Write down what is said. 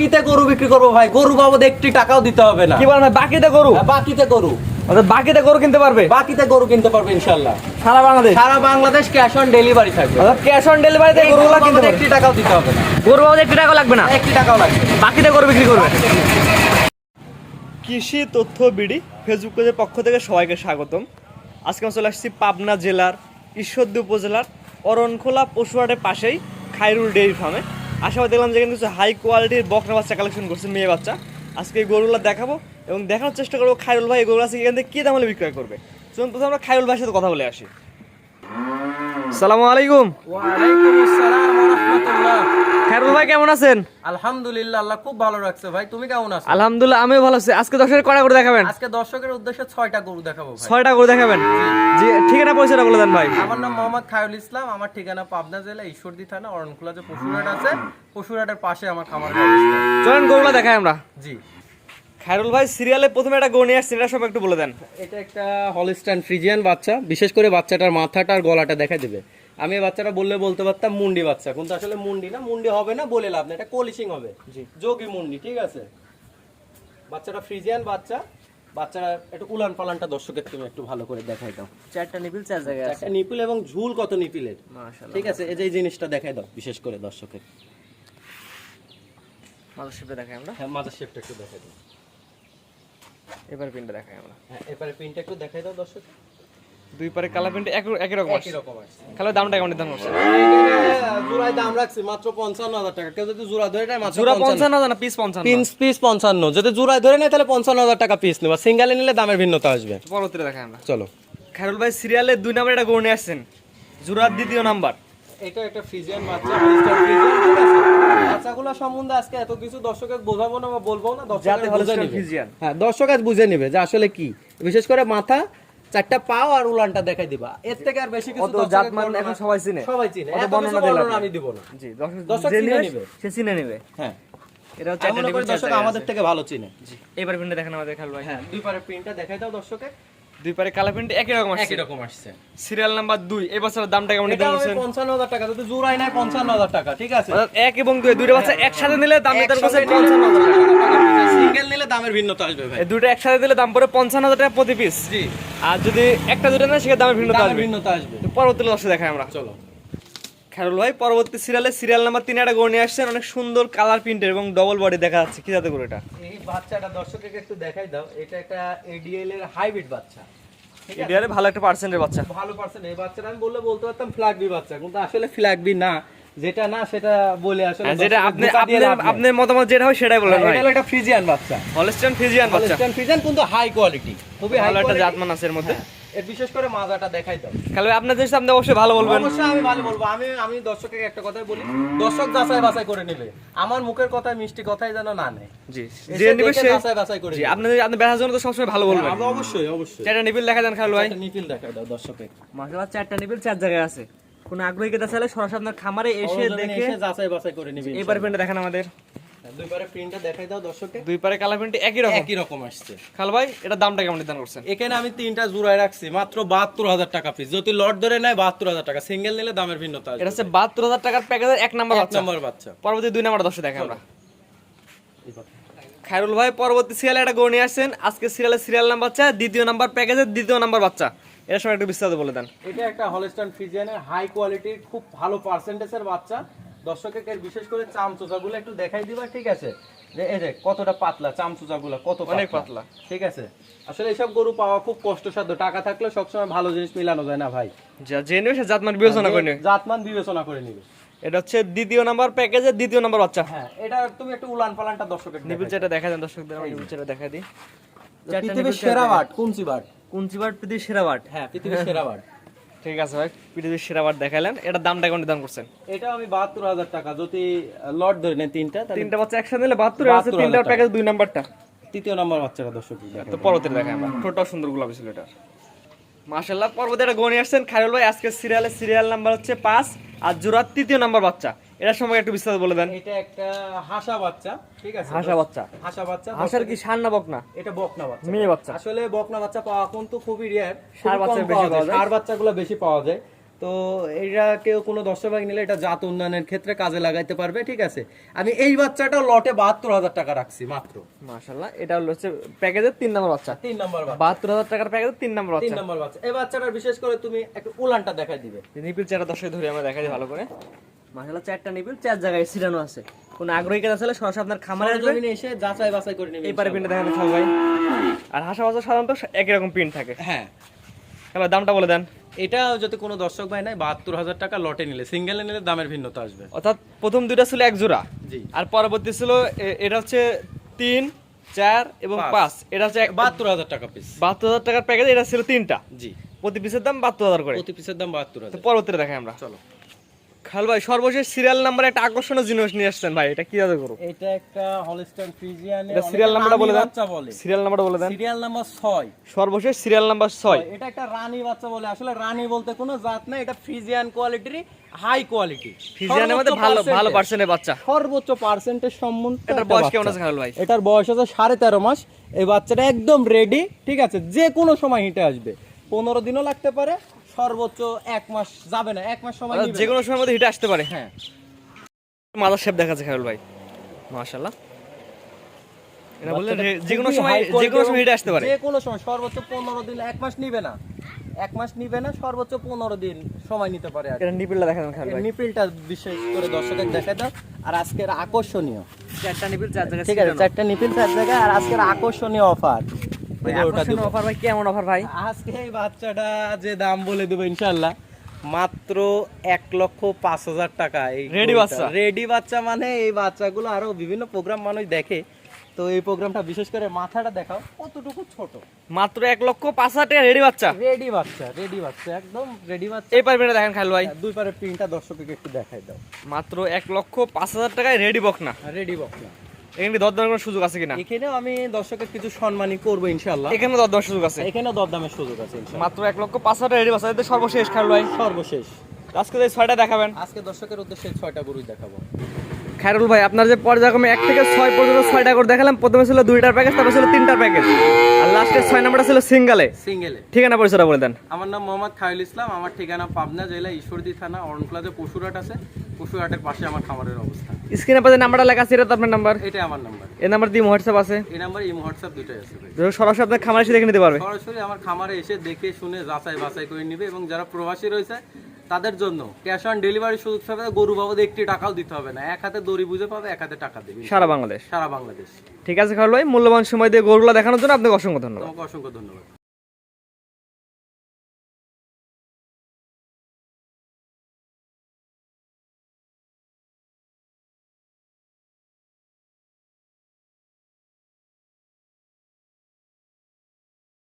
বাকিতে গরু বিক্রি করব ভাই। গরু বাবদ একটি টাকাও দিতে হবে না। কি বলেন ভাই বাকিতে গরু? হ্যাঁ, বাকিতে গরু। অর্থাৎ বাকিতে গরু কিনতে পারবে? বাকিতে গরু কিনতে পারবে ইনশাল্লাহ সারা বাংলাদেশ? সারা বাংলাদেশ ক্যাশ অন ডেলিভারি থাকবে। অর্থাৎ ক্যাশ অন ডেলিভারিতে এই গরুগুলো গরু কিনতে বাবদ পারবে? একটি টাকাও দিতে হবে না। গরু বাবদ একটি টাকা লাগবে না? একটি টাকাও লাগবে। না। বাকিতে গরু বিক্রি করবে? কৃষি তথ্য বিডি ফেসবুক পেজের পক্ষ থেকে সবাইকে স্বাগতম। আজকে আমি চলে আসছি পাবনা জেলার ঈশ্বরদী উপজেলার অরণখোলা পশুহাটের পাশেই খাইরুল ডেইরি ফার্মে আশাবাদ দেখলাম যে যেখানে কিছু হাই কোয়ালিটির বকরা বাচ্চা কালেকশন করছে, মেয়ে বাচ্চা। আজকে এই গরুগুলো দেখাবো এবং দেখানোর চেষ্টা করব খাইরুল ভাই, এই গরুগুলো আছে এখান থেকে কী দামে বিক্রয় করবে? চলুন প্রথমে আমরা খাইরুল ভাইয়ের সাথে কথা বলে আসি। সালামু আলাইকুম। ওয়ালাইকুম আসসালাম ওয়া রাহমাতুল্লাহ। খাইরুল ভাই কেমন আছেন? আলহামদুলিল্লাহ আল্লাহ খুব ভালো রাখছে ভাই। তুমি কেমন আছো? আলহামদুলিল্লাহ আমিও ভালো আছি। আজকে দেখাবেন? দর্শকের উদ্দেশ্যে ছয়টা গরু দেখাবো ছয়টা করে দেখাবেন? জি। ঠিকানা পয়সাটা বলে দেন ভাই। আমার নাম মোহাম্মদ খায়রুল ইসলাম। আমার ঠিকানা পাবনা জেলা ঈশ্বরদী থানা অরণখোলা যে পশুরহাট আছে পশুরহাটের পাশে আমার খামার চলেন গরুগুলো দেখাই আমরা। জি। খায়রুল ভাই সিরিয়ালে প্রথমে একটা গরু নিয়ে আসছে এটা সব একটু বলে দেন। এটা একটা হলিস্টান ফ্রিজিয়ান বাচ্চা বিশেষ করে বাচ্চাটার মাথাটা আর গলাটা দেখা দেবে। আমি এই বাচ্চাটা বললে বলতে পারতাম মুন্ডি বাচ্চা কিন্তু আসলে মুন্ডি না মুন্ডি হবে না বলে লাভ না এটা কলিশিং হবে। জি। যোগী মুন্ডি ঠিক আছে? বাচ্চাটা ফ্রিজিয়ান বাচ্চা বাচ্চারা একটু উলান পালানটা দর্শকের তুমি একটু ভালো করে দেখাই দাও। চারটা নিপিল চার জায়গায় একটা নিপিল এবং ঝুল কত নিপিলের। মাশাআল্লাহ ঠিক আছে? এই যে এই জিনিসটা দেখাই দাও বিশেষ করে দর্শকের। মাথার শেপটা দেখাই আমরা। হ্যাঁ মাথার শেপটা একটু দেখাই দাও। এবার পিনটা দেখাই আমরা। হ্যাঁ এবারে পিনটা একটু দেখাই দাও দর্শক। দুই পারে কালার প্রিন্ট এক একই রকম একই রকম আসছে। খালি দামটা কেমন নির্ধারণ করছে? জোড়ায় দাম রাখছি মাত্র পঞ্চান্ন হাজার টাকা। কেউ যদি জোড়া ধরে নেয় মাত্র জোড়া পঞ্চান্ন। পঞ্চান্ন না পিস পঞ্চান্ন? পিস পিস পঞ্চান্ন। যদি জোড়ায় ধরে নেয় তাহলে পঞ্চান্ন হাজার টাকা পিস নেবা। সিঙ্গেলে নিলে দামের ভিন্নতা আসবে। পরবর্তীতে দেখাই আমরা। চলো। খায়রুল ভাই সিরিয়ালে দুই নাম্বার একটা গরু নিয়ে আসছেন। জোড়ার দ্বিতীয় নাম্বার এটা একটা ফ্রিজিয়ান বাচ্চা হলিস্টার ফ্রিজিয়ান ঠিক আছে? বাচ্চাগুলো সম্বন্ধে আজকে এত কিছু দর্শকের বোঝাবো না বা বলব না দর্শক যাতে বুঝে হলিস্টার নেবে। ফ্রিজিয়ান। হ্যাঁ দর্শক আজ বুঝে নেবে যে আসলে কি। বিশেষ করে মাথা চারটা পাও আর উলানটা দেখাই দিবা। এর থেকে আর বেশি কিছু দর্শকের জাতমান বর্ণনা- এখন সবাই চিনে। সবাই চিনে। এত বর্ণনা দিলাম আমি দিব না। জি দর্শক চিনে নিবে। সে চিনে নেবে। হ্যাঁ। এটা হচ্ছে মনে দর্শক আমাদের থেকে ভালো চিনে। জি। এবার প্রিন্টটা দেখেন আমাদের ভাই। হ্যাঁ দুই পারে প্রিন্টটা দেখাই দাও দর্শকে দুই পারে কালার প্রিন্ট একই রকম আসছে। একই রকম আসছে। সিরিয়াল নাম্বার দুই এই বছরের দামটা কেমন এটা নির্ধারণ আমি করছেন পঞ্চান্ন হাজার টাকা যদি জোড়াই পঞ্চান্ন হাজার টাকা ঠিক আছে? এক এবং দুই দুইটা বাচ্চা একসাথে নিলে দাম পঞ্চান্ন হাজার টাকা। সিঙ্গেল নিলে দামের ভিন্নতা আসবে ভাই। এই দুইটা একসাথে দিলে দাম পড়ে পঞ্চান্ন হাজার টাকা প্রতি পিস জি। আর যদি একটা দুটো না সেটা দামের ভিন্নতা আসবে। ভিন্নতা আসবে। পরবর্তী দর্শক দেখাই আমরা। চলো। খেরুল ভাই পরবর্তী সিরিয়ালে সিরিয়াল নাম্বার তিন একটা গড় নিয়ে আসছেন। অনেক সুন্দর কালার প্রিন্টের এবং ডবল বডি দেখা যাচ্ছে। কি যাতে করে এটা? এই বাচ্চাটা দর্শককে একটু দেখাই দাও। এটা একটা এডিএল এর হাইব্রিড বাচ্চা? ইন্ডিয়ারে ভালো একটা পার্সেন্টের বাচ্চা। ভালো পার্সেন্ট এই বাচ্চাটা আমি বললে বলতে পারতাম ফ্ল্যাগ বি বাচ্চা কিন্তু আসলে ফ্ল্যাগ বি না। যেটা না সেটা বলে আসলে যেটা দর্শককে আপনি দিয়ে আপনার আপনার মতামত যেটা হয় সেটাই বলেন হ্যাঁ, ভাই। এটা একটা ফ্রিজিয়ান বাচ্চা। হলস্টাইন ফিজিয়ান বাচ্চা। হলস্টাইন ফ্রিজিয়ান কিন্তু হাই কোয়ালিটি খুবই হাই ভালো একটা কোয়ালিটি জাতমান আছে এর মধ্যে। এর বিশেষ করে মাজাটা দেখাই দাও। খালি ভাই আপনার জিনিস আপনি অবশ্যই ভালো বলবেন। অবশ্যই আমি ভালো বলব। আমি আমি দর্শকের একটা কথাই বলি দর্শক যাচাই বাছাই করে নেবে আমার মুখের কথায় মিষ্টি কথাই যেন না নেয়। জি যে নিবে সে যাচাই বাছাই করে জি নেবে। আপনি জন্য তো সবসময় ভালো বলবেন আমি অবশ্যই অবশ্যই। চারটা নিবিল দেখা দেন খালু ভাই। দেখাই দাও মাশাআল্লাহ চারটা নিবিল চার জায়গায় আছে। কোন আগ্রহী কেতা চাইলে সরাসরি আপনার খামারে এসে দেখে যাচাই বাছাই করে নিবে এবার দেখেন আমাদের। ইনশাআল্লাহ। দুইবারে প্রিন্টটা দেখাই দাও দর্শকে দুই পারে কালার প্রিন্ট একই রকম। একই রকম আসছে। খাল ভাই এটা দামটা কেমন নির্ধারণ করছেন? এখানে আমি তিনটা জোড়ায় রাখছি মাত্র বাহাত্তর হাজার টাকা পিস যদি লট ধরে নেয় বাহাত্তর হাজার টাকা। সিঙ্গেল নিলে দামের ভিন্নতা আসবে। এটা হচ্ছে বাহাত্তর হাজার টাকার প্যাকেজের এক নাম্বার বাচ্চা। নম্বর বাচ্চা। পরবর্তী দুই নাম্বার দশে দেখে আমরা। খায়রুল ভাই পরবর্তী সিরিয়ালে একটা গড় নিয়ে আসছেন। আজকে সিরিয়ালে সিরিয়াল নাম্বার বাচ্চা দ্বিতীয় নাম্বার প্যাকেজের দ্বিতীয় নাম্বার বাচ্চা। এর সময় একটু বিস্তারিত বলে দেন। এটা একটা হলস্টাইন ফ্রিজিয়ানের হাই কোয়ালিটির খুব ভালো পার্সেন্টেজের বাচ্চা। দর্শকের বিশেষ করে চামচুচাগুলো একটু দেখাই দিবা ঠিক আছে? যে এই যে কতটা পাতলা চামচুচাগুলো কত অনেক পাতলা। ঠিক আছে? আসলে এসব গরু পাওয়া খুব কষ্টসাধ্য। টাকা থাকলে সবসময় ভালো জিনিস মিলানো যায় না ভাই। যা যে সে জাতমান বিবেচনা করে নেবে। জাতমান বিবেচনা করে নিবে। এটা হচ্ছে দ্বিতীয় নাম্বার প্যাকেজের দ্বিতীয় নাম্বার বাচ্চা। হ্যাঁ এটা তুমি একটু উলান পালানটা দর্শকের নিবিল যেটা দেখা দেন দর্শকদের আমি নিবিল দেখা দিই। পৃথিবীর সেরা বাট কুঞ্চি বাট কুঞ্চিবার পৃথিবীর সেরা বাট। হ্যাঁ পৃথিবীর সেরা বাট। ঠিক আছে ভাই পৃথিবীর সেরা বার দেখালেন এটার দামটা কেমন নির্ধারণ করছেন? এটা আমি বাহাত্তর হাজার টাকা। যদি লট ধরে নেন তিনটা তিনটা বাচ্চা একসাথে নিলে বাহাত্তর আছে 72,000 তিনটার টাকা। প্যাকেজ দুই নাম্বারটা। তৃতীয় নাম্বার বাচ্চাটা দর্শক তো পরবর্তীতে দেখা আমরা। টোটাল সুন্দর গোলাপি ছিল এটা মাশাল্লাহ পর্বতে এটা গনি আসছেন খায়রুল ভাই আজকে সিরিয়ালে সিরিয়াল নাম্বার হচ্ছে পাঁচ আর জোড়ার তৃতীয় নাম্বার বাচ্চা। এটার সময় একটু বিস্তারিত বলে দেন। এটা একটা হাসা বাচ্চা ঠিক আছে? হাসা বাচ্চা। হাসা বাচ্চা হাসার কি সার না বকনা? এটা বকনা বাচ্চা। মেয়ে বাচ্চা। আসলে বকনা বাচ্চা পাওয়া কিন্তু খুবই রেয়ার ষাঁড় বাচ্চা বেশি পাওয়া যায়। বাচ্চাগুলো বেশি পাওয়া যায়। তো এটা কেউ কোনো দর্শক ভাই নিলে এটা জাত উন্নয়নের ক্ষেত্রে কাজে লাগাইতে পারবে ঠিক আছে? আমি এই বাচ্চাটা লটে বাহাত্তর হাজার টাকা রাখছি মাত্র। মাশাল্লাহ এটা হলো হচ্ছে প্যাকেজের তিন নম্বর বাচ্চা। তিন নম্বর বাহাত্তর হাজার টাকার প্যাকেজের তিন নম্বর তিন নম্বর বাচ্চা। এই বাচ্চাটার বিশেষ করে তুমি একটু উলানটা দেখাই দিবে। নিপিল চারটা দশে ধরে আমরা দেখাই ভালো করে। মাশাল্লাহ চারটা নিপিল চার জায়গায় ছিটানো আছে। কোন আগ্রহী কাজ আসলে সরাসরি আপনার খামারে এসে যাচাই বাছাই করে নেবে এই পারে প্রিন্টটা দেখেন ভাই। আর হাসা বাচ্চা সাধারণত একই রকম প্রিন্ট থাকে। হ্যাঁ। এবার দামটা বলে দেন। এটা যদি কোনো দর্শক ভাই নাই বাহাত্তর হাজার টাকা লটে নিলে সিঙ্গেলে নিলে দামের ভিন্নতা আসবে। অর্থাৎ প্রথম দুইটা ছিল এক জোড়া। জি। আর পরবর্তী ছিল এটা হচ্ছে তিন চার এবং পাঁচ। এটা হচ্ছে বাহাত্তর হাজার টাকা পিস বাহাত্তর হাজার টাকার প্যাকেজ এটা ছিল তিনটা। জি। প্রতি পিসের দাম বাহাত্তর হাজার করে। প্রতি পিসের দাম বাহাত্তর হাজার। পরবর্তীতে দেখাই আমরা। চলো। খাল ভাই সর্বশেষ সিরিয়াল নাম্বার একটা আকর্ষণীয় জিনিস নিয়ে আসছেন ভাই এটা কি করো? এটা একটা হলস্টাইন ফ্রিজিয়ান এটা সিরিয়াল নাম্বারটা বলে দেন। সিরিয়াল নাম্বারটা বলে দেন। সিরিয়াল নাম্বার ছয়। সর্বশেষ সিরিয়াল নাম্বার ছয়। এটা একটা রানী বাচ্চা বলে। আসলে রানী বলতে কোনো জাত না এটা ফ্রিজিয়ান কোয়ালিটির হাই কোয়ালিটি ফিজিয়ানের মধ্যে ভালো ভালো পার্সেন্টের বাচ্চা। সর্বোচ্চ পার্সেন্টের সম্মান এটার বয়স কেমন আছে খাল ভাই? এটার বয়স আছে সাড়ে তেরো মাস। এই বাচ্চাটা একদম রেডি ঠিক আছে? যে কোনো সময় হিটে আসবে। পনেরো দিনও লাগতে পারে সর্বোচ্চ এক মাস যাবে না এক মাস সময় অর্থাৎ যে কোনো সময়ের মধ্যে হিটে আসতে পারে। হ্যাঁ। মাদার শেপ দেখা যাচ্ছে খাল ভাই। মাশাআল্লাহ। এটা বললেন যে কোনো সময় যে কোনো সময় হিটে আসতে পারে। যে কোনো সময় সর্বোচ্চ পনেরো দিন এক মাস নিবে না। এক মাস নিবে না সর্বোচ্চ পনেরো দিন সময় নিতে পারে আর এটা নিপিলটা দেখা দেন খাল ভাই। নিপিলটা বিশেষ করে দর্শকদের দেখা দাও। আর আজকের আকর্ষণীয়। চারটা নিপিল চার জায়গায় ঠিক আছে চারটা নিপিল চার জায়গায় আর আজকের আকর্ষণীয় অফার অফার ভাই কেমন অফার ভাই? আজকে এই বাচ্চাটা যে দাম বলে দেবো ইনশাল্লাহ মাত্র এক লক্ষ পাঁচ হাজার টাকা এই Ready বাচ্চা? রেডি বাচ্চা মানে এই বাচ্চাগুলো আরও বিভিন্ন প্রোগ্রাম মানুষ দেখে। তো এই প্রোগ্রামটা বিশেষ করে মাথাটা দেখাও কতটুকু ছোট? মাত্র এক লক্ষ পাঁচ হাজার টাকা রেডি বাচ্চা। রেডি বাচ্চা রেডি বাচ্চা একদম রেডি বাচ্চা। এই পারবেন দেখেন খাল ভাই। দুই পারে প্রিন্টটা দর্শককে একটু দেখাই দাও। মাত্র এক লক্ষ পাঁচ হাজার টাকায় রেডি বক না রেডি বক্স এখানে কি দরদামের কোনো সুযোগ আছে কিনা? এখানেও আমি দর্শকের কিছু সম্মানই করব ইনশাল্লাহ এখানে দরদামের সুযোগ আছে? এখানেও দরদামের সুযোগ আছে মাত্র এক লক্ষ পাঁচ হাজার রেডি বাচ্চা সর্বশেষ খেলোয়াড় সর্বশেষ। আজকে যে ছয়টা দেখাবেন। আজকে দর্শকের উদ্দেশ্যে ছয়টা গরুই দেখাবো। খায়রুল ভাই আপনার যে পর্যায়ক্রমে এক থেকে ছয় পর্যন্ত ছয়টা করে দেখালাম প্রথমে ছিল দুইটার প্যাকেজ তারপর ছিল তিনটার প্যাকেজ আর লাস্টের ছয় নাম্বারটা ছিল সিঙ্গেলে। সিঙ্গেলে। ঠিকানা পরিচয়টা বলে দেন। আমার নাম মোহাম্মদ খায়ুল ইসলাম আমার ঠিকানা পাবনা জেলা ঈশ্বরদী থানা অরণপ্লাজা পশুরহাট আছে। পশুরহাটের পাশে আমার খামারের অবস্থা। স্ক্রিনে পাশে নাম্বারটা লেখা আছে এটা তো আপনার নাম্বার এটাই আমার নাম্বার এই নাম্বার দিয়ে হোয়াটসঅ্যাপ আছে? এই নাম্বার এই হোয়াটসঅ্যাপ দুটোই আছে সরাসরি আপনার খামার এসে দেখে নিতে পারবে। সরাসরি আমার খামারে এসে দেখে শুনে যাচাই বাছাই করে নিবে এবং যারা প্রবাসী রয়েছে তাদের জন্য। ক্যাশ অন ডেলিভারি সুযোগ থাকবে গরু বাবদ একটি টাকাও দিতে হবে না। এক হাতে দড়ি বুঝে পাবে এক হাতে টাকা দেবে। সারা বাংলাদেশ? সারা বাংলাদেশ। ঠিক আছে খাওয়াল ভাই মূল্যবান সময় দিয়ে গরুগুলো দেখানোর জন্য আপনাকে অসংখ্য ধন্যবাদ। অসংখ্য ধন্যবাদ।